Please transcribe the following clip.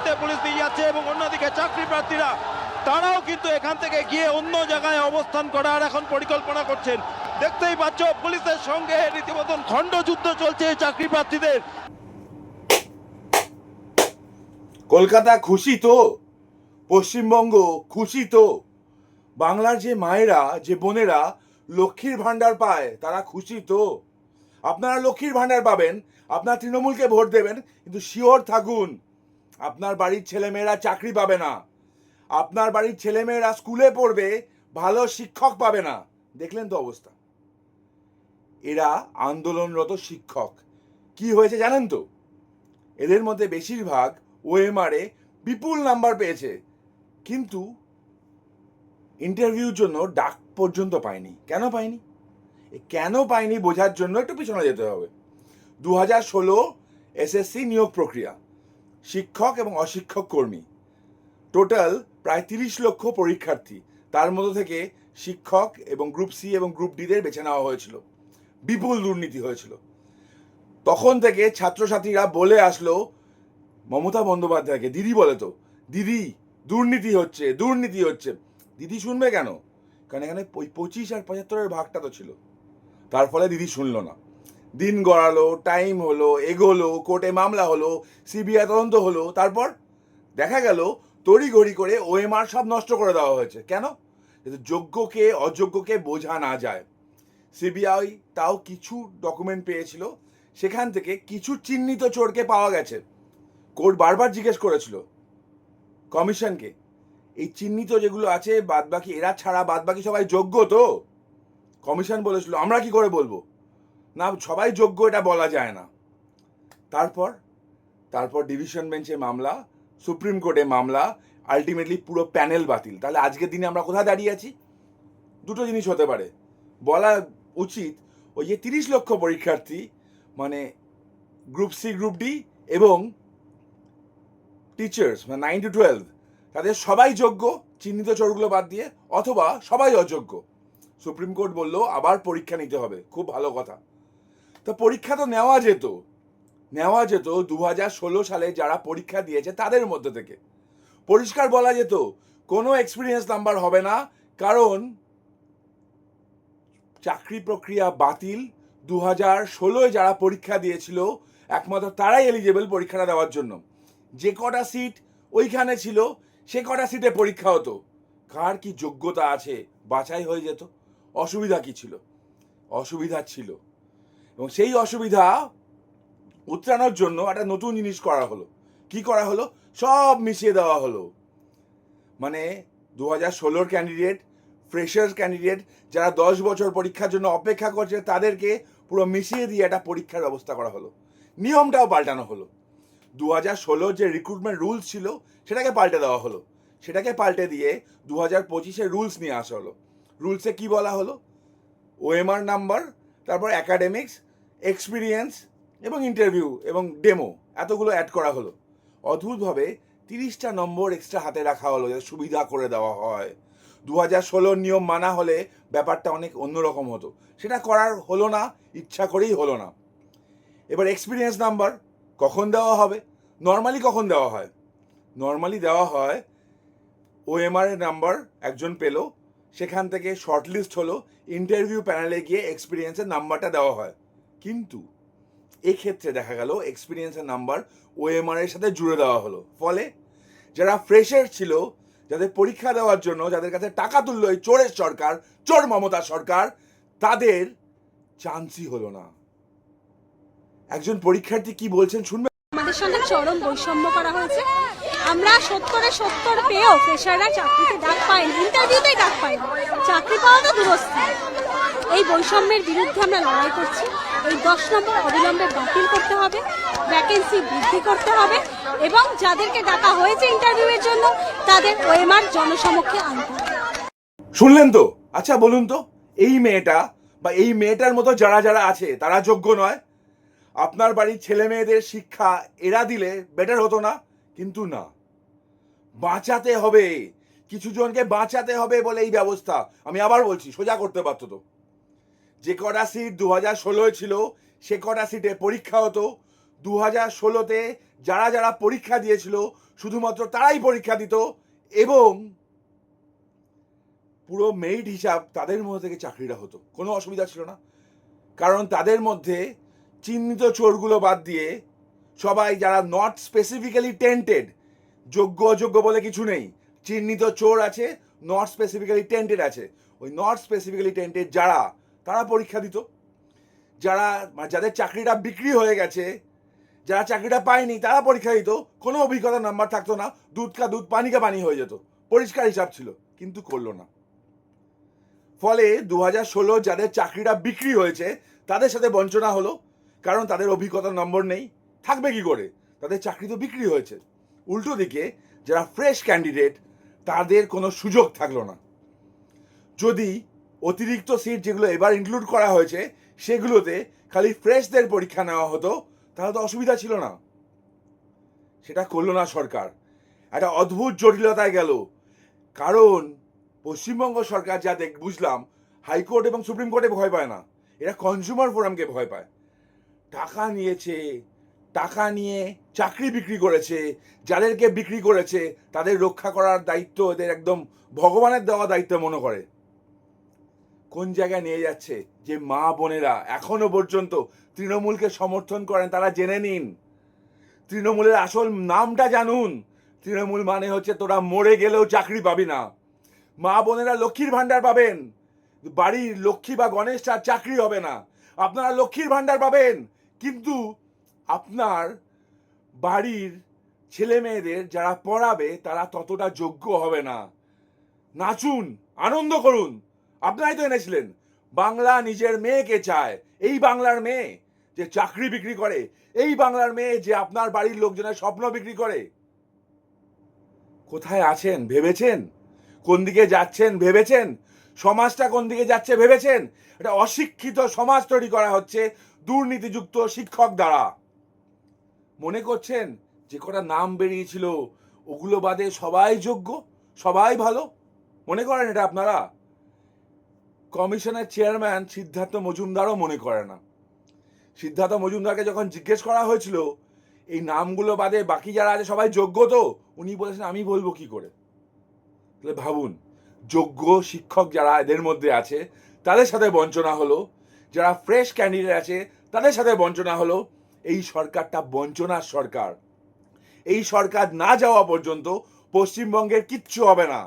করতে পুলিশ নিয়ে যাচ্ছে এবং অন্যদিকে চাকরি প্রার্থীরা, তারাও কিন্তু এখান থেকে গিয়ে অন্য জায়গায় অবস্থান করার এখন পরিকল্পনা করছেন। দেখতেই পাচ্ছ, পুলিশের সঙ্গে রীতিমতন খণ্ডযুদ্ধ চলছে চাকরি প্রার্থীদের। কলকাতা খুশি তো? পশ্চিমবঙ্গ খুশি তো? বাংলার যে মায়েরা, যে বোনেরা লক্ষ্মীর ভাণ্ডার পায়, তারা খুশি তো? আপনারা লক্ষ্মীর ভাণ্ডার পাবেন, আপনার তৃণমূলকে ভোট দেবেন, কিন্তু শিওর থাকুন। আপনার বাড়ির ছেলেমেয়েরা চাকরি পাবে না। আপনার বাড়ির ছেলেমেয়েরা স্কুলে পড়বে, ভালো শিক্ষক পাবে না। দেখলেন তো অবস্থা। এরা আন্দোলনরত শিক্ষক। কি হয়েছে জানেন তো? এদের মধ্যে বেশিরভাগ ওএমআরে বিপুল নাম্বার পেয়েছে। কিন্তু ইন্টারভিউর জন্য ডাক পর্যন্ত পায়নি। কেন পায়নি? কেন পায়নি বোঝার জন্য একটু পিছনে যেতে হবে। দু হাজার ষোলো এসএসসি নিয়োগ প্রক্রিয়া। শিক্ষক এবং অশিক্ষক কর্মী। টোটাল প্রায় তিরিশ লক্ষ পরীক্ষার্থী। তার মধ্যে থেকে শিক্ষক এবং গ্রুপ সি এবং গ্রুপ ডিদের বেছে নেওয়া হয়েছিল। বিপুল দুর্নীতি হয়েছিল। তখন থেকে ছাত্রছাত্রীরা বলে আসলো, মমতা বন্দ্যোপাধ্যায়কে, দিদি বলে তো, দিদি, দুর্নীতি হচ্ছে দুর্নীতি হচ্ছে। দিদি শুনবে কেন? কারণ এখানে পঁচিশ আর পঁচাত্তরের ভাগটা তো ছিল। তার ফলে দিদি শুনলো না। দিন গড়ালো টাইম হলো, এগোলো কোর্টে মামলা হলো সিবিআই তদন্ত হলো, তারপর দেখা গেল তড়িঘড়ি করে ওএমআর সব নষ্ট করে দেওয়া হয়েছে। কেন? যোগ্যকে অযোগ্যকে বোঝা না যায়। সিবিআই তাও কিছু ডকুমেন্ট পেয়েছিল, সেখান থেকে কিছু চিহ্নিত চোরকে পাওয়া গেছে। কোর্ট বারবার জিজ্ঞেস করেছিল কমিশনকে, এই চিহ্নিত যেগুলো আছে, বাদবাকি এরা ছাড়া বাদবাকি সবাই যোগ্য তো? কমিশন বলেছিল, আমরা কি করে বলব? না, সবাই যোগ্য, এটা বলা যায় না। তারপর তারপর ডিভিশন বেঞ্চে মামলা, সুপ্রিম কোর্টে মামলা আলটিমেটলি পুরো প্যানেল বাতিল। তাহলে আজকের দিনে আমরা কোথায় দাঁড়িয়ে আছি? দুটো জিনিস হতে পারে। বলা উচিত, ওই যে তিরিশ লক্ষ পরীক্ষার্থী মানে গ্রুপ সি গ্রুপ ডি এবং টিচার্স মানে নাইন টু টুয়েলভ তাদের সবাই যোগ্য, চিহ্নিত চোরগুলো বাদ দিয়ে, অথবা সবাই অযোগ্য। সুপ্রিম কোর্ট বলল, আবার পরীক্ষা নিতে হবে। খুব ভালো কথা। তো পরীক্ষা তো নেওয়া যেত। নেওয়া যেত দু হাজার ষোলো সালে যারা পরীক্ষা দিয়েছে তাদের মধ্যে থেকে। পরিষ্কার বলা যেত, কোনো এক্সপিরিয়েন্স নাম্বার হবে না, কারণ চাকরি প্রক্রিয়া বাতিল দু হাজার ষোলোয় যারা পরীক্ষা দিয়েছিল, একমাত্র তারাই এলিজেবল পরীক্ষাটা দেওয়ার জন্য। যে কটা সিট ওইখানে ছিল, সে কটা সিটে পরীক্ষা হতো। কার কি যোগ্যতা আছে, বাছাই হয়ে যেত, অসুবিধা কি ছিল? অসুবিধা ছিল। এবং সেই অসুবিধা উত্তরানোর জন্য একটা নতুন জিনিস করা হলো। কি করা হলো? সব মিশিয়ে দেওয়া হলো। মানে দু হাজার ষোলোর ক্যান্ডিডেট ফ্রেশার্স ক্যান্ডিডেট যারা দশ বছর পরীক্ষার জন্য অপেক্ষা করছে, তাদেরকে পুরো মিশিয়ে দিয়ে একটা পরীক্ষার ব্যবস্থা করা হলো। নিয়মটাও পাল্টানো হলো। দু হাজার ষোলোর যে রিক্রুটমেন্ট রুলস ছিল, সেটাকে পাল্টে দেওয়া হলো। সেটাকে পাল্টে দিয়ে দু হাজার পঁচিশের রুলস নিয়ে আসা হলো। রুলসে কি বলা হলো? ওএমআর নাম্বার তারপর অ্যাকাডেমিক্স এক্সপিরিয়েন্স এবং ইন্টারভিউ এবং ডেমো এতগুলো অ্যাড করা হলো। অদ্ভুতভাবে তিরিশটা নম্বর এক্সট্রা হাতে রাখা হলো যাতে সুবিধা করে দেওয়া হয়। দু হাজার ষোলোর নিয়ম মানা হলে ব্যাপারটা অনেক অন্যরকম হতো। সেটা করার হলো না, ইচ্ছা করেই হলো না। এবার এক্সপিরিয়েন্স নাম্বার কখন দেওয়া হবে? নর্মালি কখন দেওয়া হয়? নর্মালি দেওয়া হয় ওএমআর এর নাম্বার একজন পেল, সেখান থেকে শর্টলিস্ট হলো ইন্টারভিউ প্যানেলে গিয়ে এক্সপিরিয়েন্সের নাম্বারটা দেওয়া হয়। কিন্তু এক্ষেত্রে দেখা গেল এক্সপিরিয়েন্সের নাম্বার ওএমআর এর সাথে জুড়ে দেওয়া হলো। ফলে যারা ফ্রেশার ছিল, যাদের পরীক্ষা দেওয়ার জন্য, যাদের কাছে টাকা তুললো এই চোরের সরকার, চোর মমতা সরকার, তাদের চান্সই হলো না। একজন পরীক্ষার্থী কি বলছেন শুনবে? আমাদের সঙ্গে চরম বৈষম্য করা হয়েছে। আমরা সত্তরে সত্তর পেয়েও ফ্রেশাররা চাকরিতে ডাক পাইনি ইন্টারভিউতেই ডাক পাইনি চাকরি পাওয়া তো দূরস্থ এই বৈষম্যের বিরুদ্ধে আমরা লড়াই করছি। এই দশ নম্বর অবিলম্বে বাতিল করতে হবে ভ্যাকেন্সি বৃদ্ধি করতে হবে এবং যাদেরকে ডাকা হয়েছে ইন্টারভিউয়ের জন্য, তাদের ওএমআর জনসমক্ষে আনতে শুনলেন তো? আচ্ছা বলুন তো, এই মেয়েটা বা এই মেয়েটার মতো যারা যারা আছে, তারা যোগ্য নয়? আপনার বাড়ির ছেলে মেয়েদের শিক্ষা এরা দিলে বেটার হতো না? কিন্তু না। বাঁচাতে হবে। কিছু জনকে বাঁচাতে হবে বলে এই ব্যবস্থা। আমি আবার বলছি, সোজা করতে পারতো তো। যে কটা সিট দু হাজার ষোলোয় ছিল, সে কটা সিটে পরীক্ষা হতো। দু হাজার ষোলোতে যারা যারা পরীক্ষা দিয়েছিল, শুধুমাত্র তারাই পরীক্ষা দিত এবং পুরো মেরিট হিসাব তাদের মধ্যে থেকে চাকরিটা হতো। কোনো অসুবিধা ছিল না। কারণ তাদের মধ্যে চিহ্নিত চোরগুলো বাদ দিয়ে সবাই যারা নট স্পেসিফিক্যালি টেন্টেড যোগ্য অযোগ্য বলে কিছু নেই। চিহ্নিত চোর আছে নট স্পেসিফিক্যালি টেন্টেড আছে। ওই নট স্পেসিফিক্যালি টেন্টেড যারা, তারা পরীক্ষা দিত। যারা মানে যাদের চাকরিটা বিক্রি হয়ে গেছে, যারা চাকরিটা পায়নি, তারা পরীক্ষা দিত। কোনো অভিজ্ঞতা নাম্বার থাকতো না। দুধ কা দুধ, পানি কা পানি হয়ে যেত। পরিষ্কার হিসাব ছিল, কিন্তু করল না। ফলে দু হাজার ষোলো যাদের চাকরিটা বিক্রি হয়েছে, তাদের সাথে বঞ্চনা হলো, কারণ তাদের অভিজ্ঞতার নম্বর নেই। থাকবে কি করে? তাদের চাকরি তো বিক্রি হয়েছে। উল্টো দিকে যারা ফ্রেশ ক্যান্ডিডেট তাদের কোনো সুযোগ থাকল না। যদি অতিরিক্ত সিট যেগুলো এবার ইনক্লুড করা হয়েছে, সেগুলোতে খালি ফ্রেশদের পরীক্ষা নেওয়া হতো, তাহলে তো অসুবিধা ছিল না। সেটা করল না সরকার। একটা অদ্ভুত জটিলতায় গেল। কারণ পশ্চিমবঙ্গ সরকার যা দেখ, বুঝলাম, হাইকোর্ট এবং সুপ্রিম কোর্টে ভয় পায় না। এরা কনজিউমার ফোরামকে ভয় পায়। টাকা নিয়েছে টাকা নিয়ে চাকরি বিক্রি করেছে, যাদেরকে বিক্রি করেছে, তাদের রক্ষা করার দায়িত্ব এদের একদম ভগবানের দেওয়া দায়িত্ব মনে করে। কোন জায়গায় নিয়ে যাচ্ছে? যে মা বোনেরা এখনও পর্যন্ত তৃণমূলকে সমর্থন করেন, তারা জেনে নিন। তৃণমূলের আসল নামটা জানুন। তৃণমূল মানে হচ্ছে তোরা মরে গেলেও চাকরি পাবি না। মা বোনেরা লক্ষ্মীর ভাণ্ডার পাবেন। বাড়ির লক্ষ্মী বা গণেশ চার চাকরি হবে না। আপনারা লক্ষ্মীর ভাণ্ডার পাবেন। কিন্তু আপনার বাড়ির ছেলে মেয়েদের যারা পড়াবে, তারা ততটা যোগ্য হবে না। নাচুন, আনন্দ করুন। আপনারাই তো এনেছিলেন। বাংলা নিজের মেয়েকে চায়। এই বাংলার মেয়ে যে চাকরি বিক্রি করে, এই বাংলার মেয়ে যে আপনার বাড়ির লোকজনের স্বপ্ন বিক্রি করে। কোথায় আছেন? ভেবেছেন? কোন দিকে যাচ্ছেন? ভেবেছেন? সমাজটা কোন দিকে যাচ্ছে? ভেবেছেন? এটা অশিক্ষিত সমাজ তৈরি করা হচ্ছে দুর্নীতিযুক্ত শিক্ষক দ্বারা। মনে করছেন? যে কটা নাম বেরিয়েছিল, ওগুলো বাদে সবাই যোগ্য? সবাই ভালো? মনে করেন এটা আপনারা? কমিশনের চেয়ারম্যান সিদ্ধার্থ মজুমদারও মনে করে না। সিদ্ধার্থ মজুমদারকে যখন জিজ্ঞেস করা হয়েছিল, এই নামগুলো বাদে বাকি যারা আছে সবাই যোগ্য তো? উনি বলেছেন, আমি বলব কি করে? তাহলে ভাবুন, যোগ্য শিক্ষক যারা এদের মধ্যে আছে, তাদের সাথে বঞ্চনা হলো। যারা ফ্রেশ ক্যান্ডিডেট আছে, তাদের সাথে বঞ্চনা হলো। এই সরকারটা বঞ্চনার সরকার। এই সরকার না যাওয়া পর্যন্ত পশ্চিমবঙ্গের কিচ্ছু হবে না।